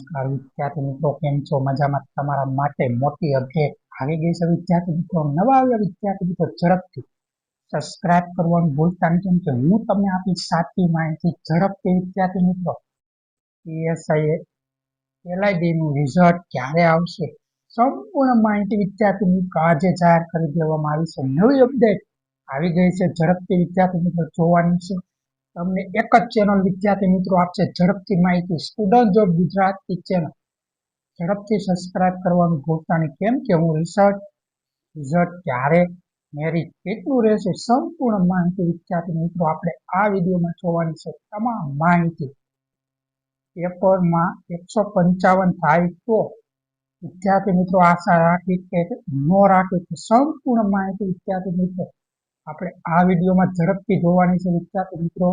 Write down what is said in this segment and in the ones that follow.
નમસ્કાર વિદ્યાર્થી મિત્રો, કેમ છો? મજામાં? તમારા માટે મોટી અપડેટ આવી ગઈ છે વિદ્યાર્થી મિત્રો. નવા આવ્યા વિદ્યાર્થી મિત્રો, ઝડપથી સબસ્ક્રાઇબ કરવાનું ભૂલતા નહીં. કેમ કે હું તમને આપી સાચી માહિતી ઝડપથી વિદ્યાર્થી મિત્રો. પીએસઆઈ એલઆઈડી નું રિઝલ્ટ ક્યારે આવશે? સંપૂર્ણ માહિતી વિદ્યાર્થી મિત્રો આજે જાહેર કરી દેવામાં આવી છે. નવી અપડેટ આવી ગઈ છે. ઝડપથી વિદ્યાર્થી મિત્રો જોવાની છે. તમને એક જ ચેનલ વિદ્યાર્થી મિત્રો આપશે, ઝડપથી માહિતી. સ્ટુડન્ટ જોબ ગુજરાતી ચેનલ ઝડપથી સબસ્ક્રાઇબ કરવાનું ભૂલતા નહીં. કેમ કે હું રિસર્ચ રિઝલ્ટ ક્યારે મેરિટ કેટલું રહેશે, સંપૂર્ણ માહિતી વિદ્યાર્થી મિત્રો આપણે આ વિડીયોમાં જોવાની છે. તમામ માહિતી પેપરમાં એકસો પંચાવન થાય તો વિદ્યાર્થી મિત્રો આશા રાખી કે ન રાખી સંપૂર્ણ માહિતી વિદ્યાર્થી મિત્રો આપણે આ વિડીયોમાં ઝડપથી જોવાની છે, વિદ્યાર્થી મિત્રો.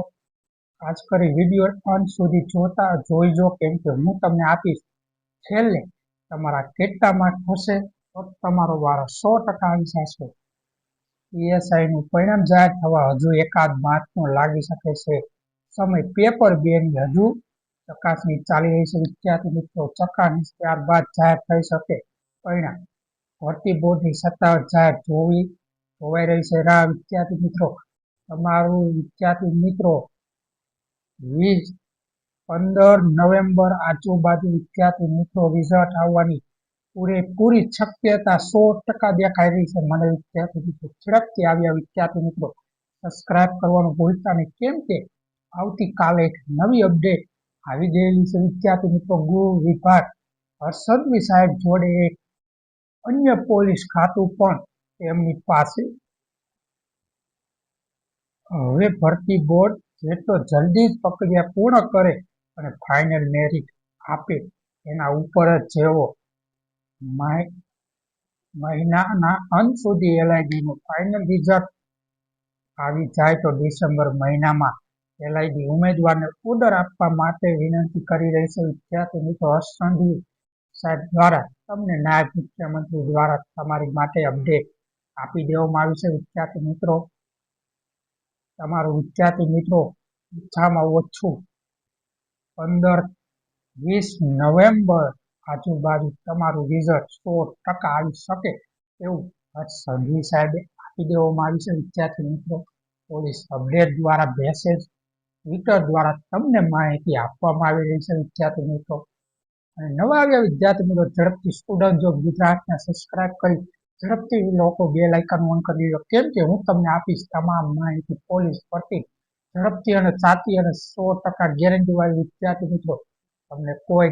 ખાસ કરી વીડિયો અંત સુધી જોતા જોઈજો, કેમ કે હું તમને આપીશ, છેલ્લે તમારા કેટલા માર્ક થશે, તો તમારો વારો સો ટકા આવી જશે પીએસઆઈ નું પરિણામ જાહેર થવા હજુ એકાદ માર્કનો લાગી શકે છે. સમય પેપર બે ની હજુ ચકાસણી ચાલી રહી છે, વિદ્યાર્થી મિત્રો. ચકાસણી ત્યારબાદ જાહેર થઈ શકે. પરિણામ ભરતી બોર્ડની સત્તાવાર જાહેર જોવી જોવાઈ રહી છે. રાહ વિદ્યાર્થી મિત્રો, તમારું વિદ્યાર્થી મિત્રો, વીસ પંદર નવેમ્બર આજુબાજુ વિદ્યાર્થી મિત્રો રિઝલ્ટ આવવાની પૂરેપૂરી શક્યતા સો ટકા દેખાઈ રહી છે. મને વિદ્યાર્થી મિત્રો, ઝડપથી આવ્યા વિદ્યાર્થી મિત્રો સબસ્ક્રાઇબ કરવાનું ભૂલતા નહીં. કેમ કે આવતીકાલે એક નવી અપડેટ આવી ગયેલી છે. વિદ્યાર્થી મિત્રો, ગૃહ વિભાગ હર્ષદવી સાહેબ જોડે એક અન્ય પોલીસ ખાતું પણ એમની પાસે. હવે ભરતી બોર્ડ જેટલો જલ્દી જ પ્રક્રિયા પૂર્ણ કરે અને ફાઇનલ મેરિટ આપે. એના ઉપર જ જેવો મહિનાના અંત સુધી એલઆઈડીનું ફાઇનલ રિઝલ્ટ આવી જાય તો ડિસેમ્બર મહિનામાં એલઆઈડી ઉમેદવારને ઓર્ડર આપવા માટે વિનંતી કરી રહી છે. વિદ્યાર્થી મિત્રો, હર્ષ સાહેબ દ્વારા, તમને નાયબ મુખ્યમંત્રી દ્વારા તમારી માટે અપડેટ આપી દેવામાં આવી છે, વિદ્યાર્થી મિત્રો. તમારું વિદ્યાર્થી મિત્રો, ઓછામાં ઓછું પંદર વીસ નવેમ્બર આજુબાજુ તમારું રિઝલ્ટ સો ટકા આવી શકે એવું હર્ષ સંઘવી સાહેબે આપી દેવામાં આવી છે, વિદ્યાર્થી મિત્રો. પોલીસ અપડેટ દ્વારા મેસેજ ટ્વિટર દ્વારા તમને માહિતી આપવામાં આવી રહી છે, વિદ્યાર્થી મિત્રો. અને નવા આવ્યા વિદ્યાર્થી મિત્રો, ઝડપથી સ્ટુડન્ટ જોબ ગુજરાતને સબસ્ક્રાઇબ કરી ઝડપથી લોકો બે લાઇકન ઓન કરી લો કેમ કે હું તમને આપીશ તમામ માહિતી પોલીસ પરથી. ઝડપથી અને સાચી અને સો ટકા ગેરંટી વાળી વિદ્યાર્થી મિત્રો, તમને કોઈ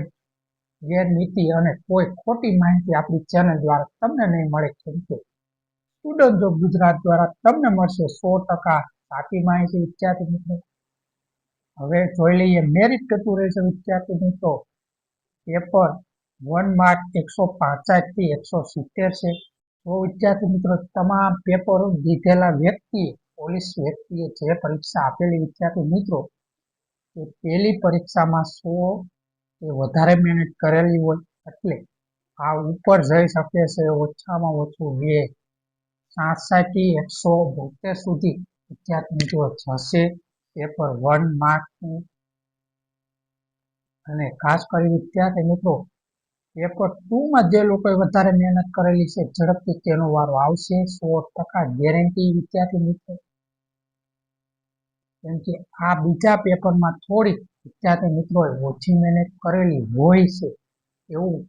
ગેરનીતિ અને કોઈ ખોટી માહિતી આપણી ચેનલ દ્વારા તમને નહીં મળે. કેમ કે સ્ટુડન્ટ જો ગુજરાત દ્વારા તમને મળશે સો ટકા સાચી માહિતી વિદ્યાર્થી મિત્રો. હવે જોઈ લઈએ મેરિટ કેટલું રહેશે વિદ્યાર્થી મિત્રો. પેપર વન માર્ક એકસો પાંસઠથી એકસો સિત્તેર છે. વિદ્યાર્થી મિત્રો, તમામ પેપરો દીધેલા વ્યક્તિએ, પોલીસ વ્યક્તિએ જે પરીક્ષા આપેલી, વિદ્યાર્થી મિત્રો, એ પહેલી પરીક્ષામાં સો એ વધારે મહેનત કરેલી હોય, એટલે આ ઉપર જઈ શકે છે ઓછામાં ઓછું બે. સાતસાથી એકસો બોતેર સુધી વિદ્યાર્થી મિત્રો જશે પેપર વન માર્કનું અને ખાસ કરી વિદ્યાર્થી મિત્રો પેપર ટુમાં જે લોકોએ વધારે મહેનત કરેલી છે, ઝડપથી તેનો વારો આવશે, સો ટકા ગેરંટી વિદ્યાર્થી મિત્રો. કેમ કે આ બીજા પેપરમાં થોડીક વિદ્યાર્થી મિત્રોએ ઓછી મહેનત કરેલી હોય છે, એવું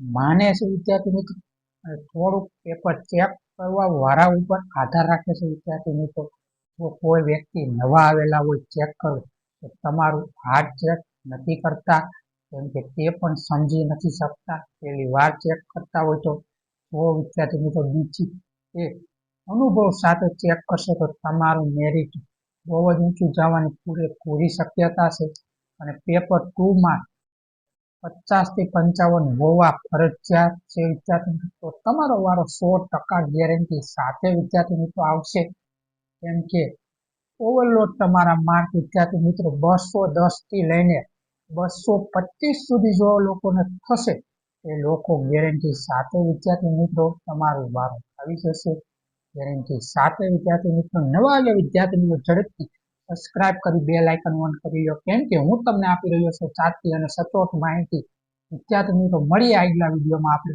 માને છે વિદ્યાર્થી મિત્રો. અને થોડુંક પેપર ચેક કરવા વારા ઉપર આધાર રાખે છે વિદ્યાર્થી મિત્રો. જો કોઈ વ્યક્તિ નવા આવેલા હોય ચેક કરો. તો તમારું હાર્ડ ચેક નથી કરતા. કેમ કે તે પણ સમજી નથી શકતા પેલી વાર ચેક કરતા હોય તો જો વિદ્યાર્થી મિત્રો, બીજી એ અનુભવ સાથે ચેક કરશે તો તમારું મેરિટ બહુ જ ઊંચું જવાની પૂરેપૂરી શક્યતા છે. અને પેપર ટુમાં પચાસથી પંચાવન હોવા ફરજિયાત છે વિદ્યાર્થી મિત્રો. તમારો વારો સો ટકા ગેરંટી સાથે વિદ્યાર્થી મિત્રો આવશે. કેમ કે ઓવરલોડ તમારા માર્ક વિદ્યાર્થી મિત્રો બસો દસથી લઈને બસો પચીસ સુધી જો લોકોને થશે, એ લોકો ગેરંટી સાથે વિદ્યાર્થી મિત્રો તમારું વારો આવી જશે. ગેરંટી સાથે વિદ્યાર્થી મિત્રો નવા આવ્યા વિદ્યાર્થી મિત્રો ઝડપથી સબસ્ક્રાઇબ કરી બે લાઇકન ઓન કરી લો. કેમ કે હું તમને આપી રહ્યો છું સાચી અને સચોટ માહિતી. વિદ્યાર્થી મિત્રો, મળીએ આગલા વિડીયોમાં. આપણે